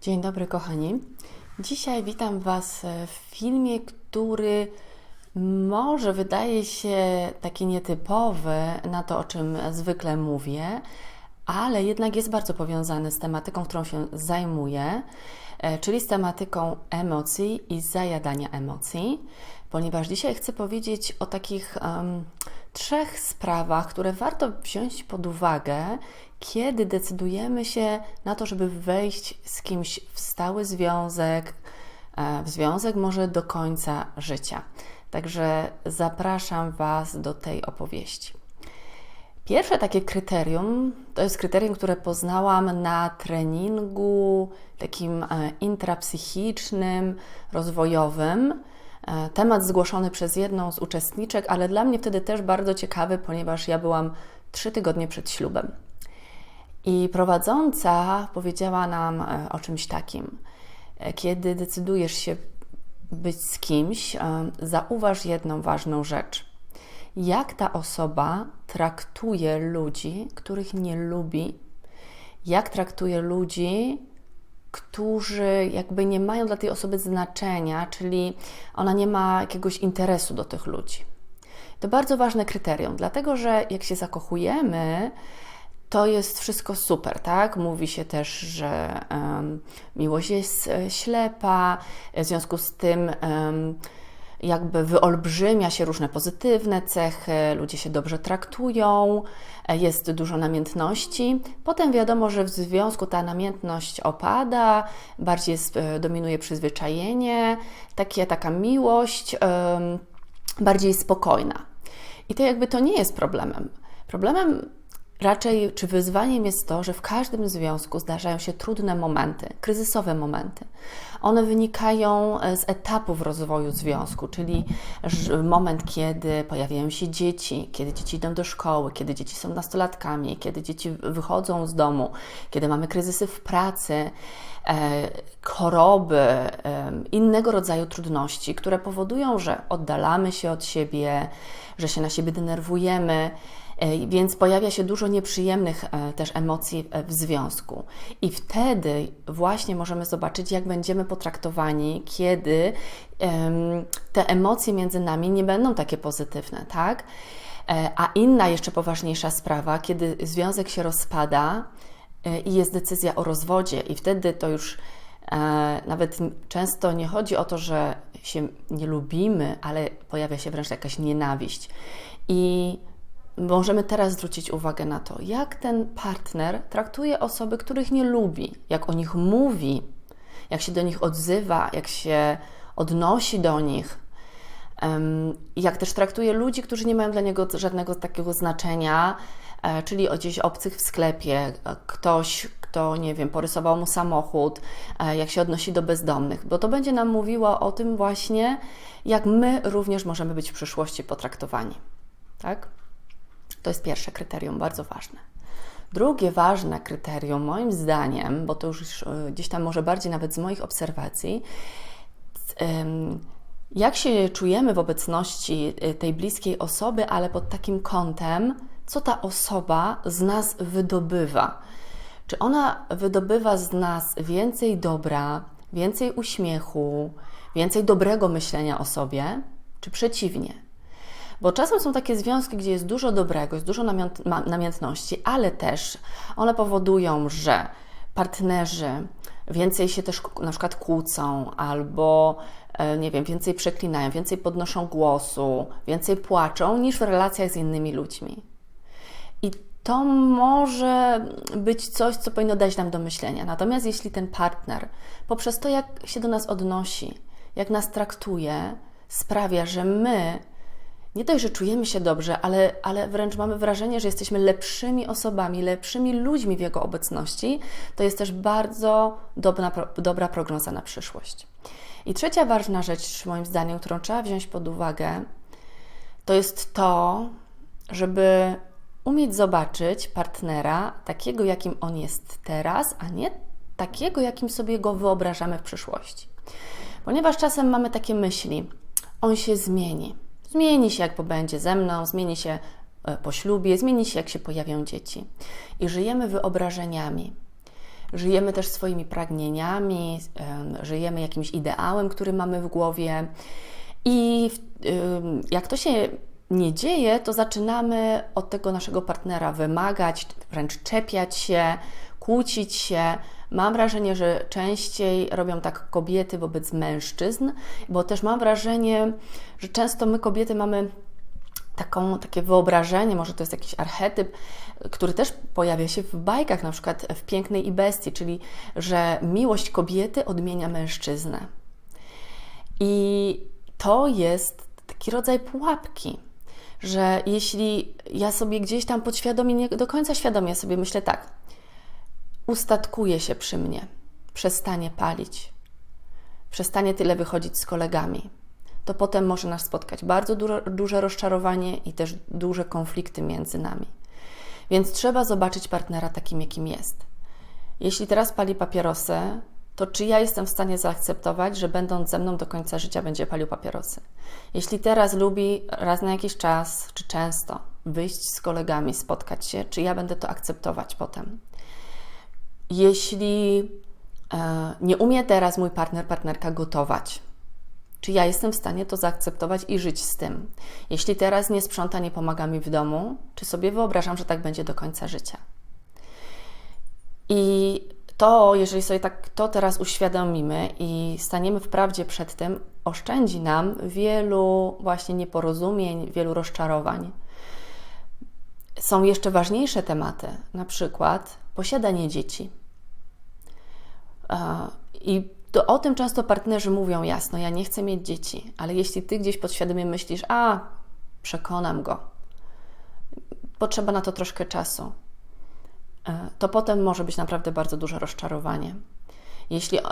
Dzień dobry, kochani. Dzisiaj witam Was w filmie, który może wydaje się taki nietypowy na to, o czym zwykle mówię, ale jednak jest bardzo powiązany z tematyką, którą się zajmuję, e, czyli z tematyką emocji i zajadania emocji, ponieważ dzisiaj chcę powiedzieć o takich um, trzech sprawach, które warto wziąć pod uwagę, kiedy decydujemy się na to, żeby wejść z kimś w stały związek, e, w związek może do końca życia. Także zapraszam Was do tej opowieści. Pierwsze takie kryterium to jest kryterium, które poznałam na treningu takim e, intrapsychicznym, rozwojowym. E, temat zgłoszony przez jedną z uczestniczek, ale dla mnie wtedy też bardzo ciekawy, ponieważ ja byłam trzy tygodnie przed ślubem. I prowadząca powiedziała nam e, o czymś takim. Kiedy decydujesz się być z kimś, zauważ jedną ważną rzecz jak ta osoba traktuje ludzi, których nie lubi, jak traktuje ludzi, którzy jakby nie mają dla tej osoby znaczenia, czyli ona nie ma jakiegoś interesu do tych ludzi. To bardzo ważne kryterium, dlatego że jak się zakochujemy, to jest wszystko super, tak? Mówi się też, że um, miłość jest e, ślepa, w związku z tym um, jakby wyolbrzymia się różne pozytywne cechy, ludzie się dobrze traktują, e, jest dużo namiętności. Potem wiadomo, że w związku ta namiętność opada, bardziej e, dominuje przyzwyczajenie, takie, taka miłość bardziej spokojna. I to jakby to nie jest problemem. Problemem Raczej, czy wyzwaniem jest to, że w każdym związku zdarzają się trudne momenty, kryzysowe momenty. One wynikają e, z etapów rozwoju związku, czyli moment, kiedy pojawiają się dzieci, kiedy dzieci idą do szkoły, kiedy dzieci są nastolatkami, kiedy dzieci wychodzą z domu, kiedy mamy kryzysy w pracy, e, choroby, innego rodzaju trudności, które powodują, że oddalamy się od siebie, że się na siebie denerwujemy E, więc pojawia się dużo nieprzyjemnych e, też emocji e, w związku. I wtedy właśnie możemy zobaczyć, jak będziemy potraktowani, kiedy te emocje między nami nie będą takie pozytywne, tak? A inna jeszcze poważniejsza sprawa, kiedy związek się rozpada i jest decyzja o rozwodzie, i wtedy to już nawet często nie chodzi o to, że się nie lubimy, ale pojawia się wręcz jakaś nienawiść. I możemy teraz zwrócić uwagę na to, jak ten partner traktuje osoby, których nie lubi, jak o nich mówi, jak się do nich odzywa, jak się odnosi do nich, jak też traktuje ludzi, którzy nie mają dla niego żadnego takiego znaczenia, e, czyli gdzieś obcych w sklepie, ktoś, kto, nie wiem, porysował mu samochód, e, jak się odnosi do bezdomnych, bo to będzie nam mówiło o tym właśnie, jak my również możemy być w przyszłości potraktowani. Tak? To jest pierwsze kryterium, bardzo ważne. Drugie ważne kryterium, moim zdaniem, bo to już e, gdzieś tam może bardziej nawet z moich obserwacji, jak się czujemy w obecności e, tej bliskiej osoby, ale pod takim kątem, co ta osoba z nas wydobywa. Czy ona wydobywa z nas więcej dobra, więcej uśmiechu, więcej dobrego myślenia o sobie, czy przeciwnie? Bo czasem są takie związki, gdzie jest dużo dobrego, jest dużo namiętności, ale też one powodują, że partnerzy więcej się też na przykład kłócą albo e, nie wiem, więcej przeklinają, więcej podnoszą głosu, więcej płaczą niż w relacjach z innymi ludźmi. I to może być coś, co powinno dać nam do myślenia. Natomiast jeśli ten partner poprzez to, jak się do nas odnosi, jak nas traktuje, sprawia, że my nie dość, że czujemy się dobrze, ale, ale wręcz mamy wrażenie, że jesteśmy lepszymi osobami, lepszymi ludźmi w jego obecności, to jest też bardzo dobra, dobra prognoza na przyszłość. I trzecia ważna rzecz, moim zdaniem, którą trzeba wziąć pod uwagę, to jest to, żeby umieć zobaczyć partnera takiego, jakim on jest teraz, a nie takiego, jakim sobie go wyobrażamy w przyszłości. Ponieważ czasem mamy takie myśli, on się zmieni Zmieni się, jak pobędzie ze mną, zmieni się e, po ślubie, zmieni się, jak się pojawią dzieci. I żyjemy wyobrażeniami. żyjemy też swoimi pragnieniami, żyjemy jakimś ideałem, który mamy w głowie. I jak to się nie dzieje, to zaczynamy od tego naszego partnera wymagać, wręcz czepiać się, kłócić się. Mam wrażenie, że częściej robią tak kobiety wobec mężczyzn, bo też mam wrażenie, że często my kobiety mamy taką, takie wyobrażenie, może to jest jakiś archetyp, który też pojawia się w bajkach, na przykład w Pięknej i Bestii, czyli że miłość kobiety odmienia mężczyznę. I to jest taki rodzaj pułapki, że jeśli ja sobie gdzieś tam podświadomie, nie do końca świadomie sobie myślę tak, ustatkuje się przy mnie, przestanie palić, przestanie tyle wychodzić z kolegami, to potem może nas spotkać bardzo duże, rozczarowanie i też duże konflikty między nami. Więc trzeba zobaczyć partnera takim, jakim jest. Jeśli teraz pali papierosy, to czy ja jestem w stanie zaakceptować, że będąc ze mną do końca życia będzie palił papierosy? Jeśli teraz lubi raz na jakiś czas, czy często wyjść z kolegami, spotkać się, czy ja będę to akceptować potem? Jeśli e, nie umie teraz mój partner, partnerka gotować, czy ja jestem w stanie to zaakceptować i żyć z tym? Jeśli teraz nie sprząta, nie pomaga mi w domu, czy sobie wyobrażam, że tak będzie do końca życia? I to, jeżeli sobie tak to teraz uświadomimy i staniemy w prawdzie przed tym, oszczędzi nam wielu właśnie nieporozumień, wielu rozczarowań. Są jeszcze ważniejsze tematy, na przykład posiadanie dzieci. I to o tym często partnerzy mówią jasno: Ja nie chcę mieć dzieci, ale jeśli ty gdzieś podświadomie myślisz, a przekonam go, potrzeba na to troszkę czasu, e, to potem może być naprawdę bardzo duże rozczarowanie. Jeśli e,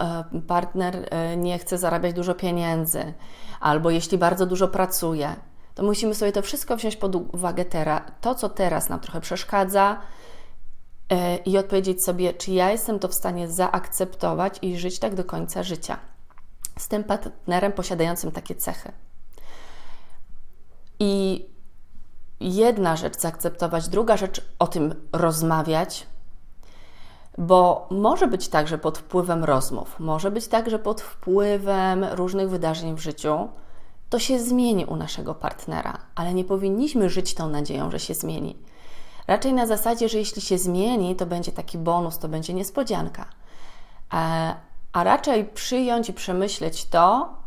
partner e, nie chce zarabiać dużo pieniędzy, albo jeśli bardzo dużo pracuje, to musimy sobie to wszystko wziąć pod uwagę teraz. To, co teraz nam trochę przeszkadza, i odpowiedzieć sobie, czy ja jestem to w stanie zaakceptować i żyć tak do końca życia z tym partnerem posiadającym takie cechy. I jedna rzecz zaakceptować, druga rzecz o tym rozmawiać, bo może być tak, że pod wpływem rozmów, może być tak, że pod wpływem różnych wydarzeń w życiu to się zmieni u naszego partnera, ale nie powinniśmy żyć tą nadzieją, że się zmieni. Raczej na zasadzie, że jeśli się zmieni, to będzie taki bonus, to będzie niespodzianka. A, a raczej przyjąć i przemyśleć to,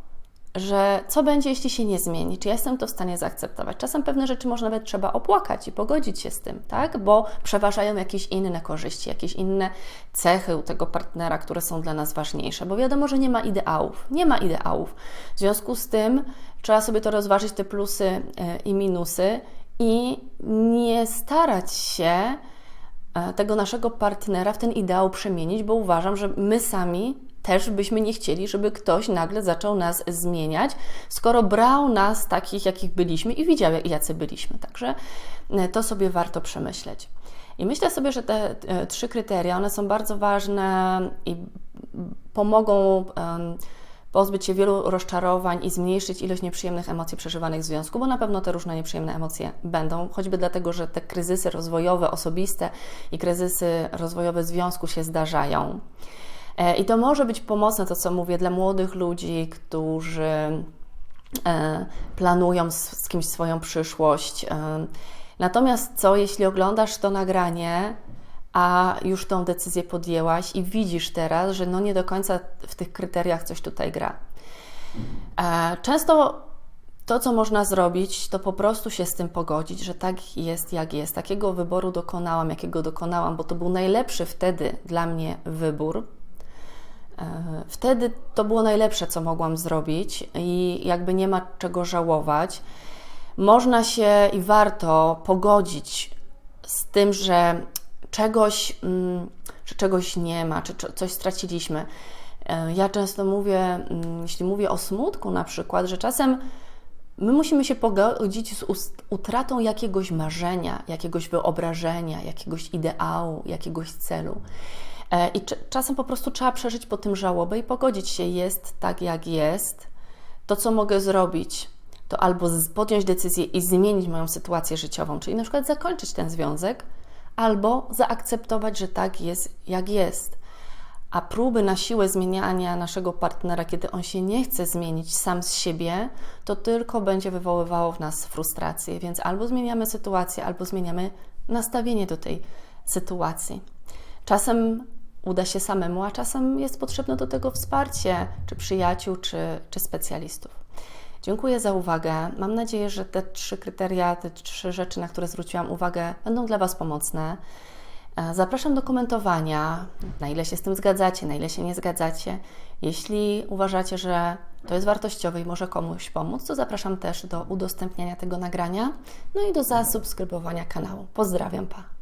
że co będzie, jeśli się nie zmieni, czy ja jestem to w stanie zaakceptować. Czasem pewne rzeczy może nawet trzeba opłakać i pogodzić się z tym, tak? Bo przeważają jakieś inne korzyści, jakieś inne cechy u tego partnera, które są dla nas ważniejsze, bo wiadomo, że nie ma ideałów. Nie ma ideałów. W związku z tym trzeba sobie to rozważyć, te plusy e, i minusy i nie starać się e, tego naszego partnera w ten ideał przemienić, bo uważam, że my sami też byśmy nie chcieli, żeby ktoś nagle zaczął nas zmieniać, skoro brał nas takich, jakich byliśmy i widział, jacy byliśmy. Także e, to sobie warto przemyśleć. I myślę sobie, że te e, trzy kryteria, one są bardzo ważne i pomogą pozbyć się wielu rozczarowań i zmniejszyć ilość nieprzyjemnych emocji przeżywanych w związku, bo na pewno te różne nieprzyjemne emocje będą, choćby dlatego, że te kryzysy rozwojowe, osobiste i kryzysy rozwojowe związku się zdarzają. E, I to może być pomocne, to co mówię, dla młodych ludzi, którzy e, planują z kimś swoją przyszłość. E, natomiast co, jeśli oglądasz to nagranie, a już tą decyzję podjęłaś i widzisz teraz, że no nie do końca w tych kryteriach coś tutaj gra. E, często to, co można zrobić, to po prostu się z tym pogodzić, że tak jest, jak jest. Takiego wyboru dokonałam, jakiego dokonałam, bo to był najlepszy wtedy dla mnie wybór. E, wtedy to było najlepsze, co mogłam zrobić, i jakby nie ma czego żałować. Można się i warto pogodzić z tym, że czegoś, mm, czy czegoś nie ma, czy coś straciliśmy. E, ja często mówię, mm, jeśli mówię o smutku na przykład, że czasem my musimy się pogodzić z utratą jakiegoś marzenia, jakiegoś wyobrażenia, jakiegoś ideału, jakiegoś celu. E, I czasem po prostu trzeba przeżyć po tym żałobę i pogodzić się, jest tak jak jest. To, co mogę zrobić, to albo podjąć decyzję i zmienić moją sytuację życiową, czyli na przykład zakończyć ten związek, albo zaakceptować, że tak jest, jak jest. A próby na siłę zmieniania naszego partnera, kiedy on się nie chce zmienić sam z siebie, to tylko będzie wywoływało w nas frustrację. Więc albo zmieniamy sytuację, albo zmieniamy nastawienie do tej sytuacji. Czasem uda się samemu, a czasem jest potrzebne do tego wsparcie, czy przyjaciół, czy, czy specjalistów. Dziękuję za uwagę. Mam nadzieję, że te trzy kryteria, te trzy rzeczy, na które zwróciłam uwagę, będą dla Was pomocne. E, Zapraszam do komentowania, na ile się z tym zgadzacie, na ile się nie zgadzacie. Jeśli uważacie, że to jest wartościowe i może komuś pomóc, to zapraszam też do udostępniania tego nagrania, no i do zasubskrybowania kanału. Pozdrawiam, pa!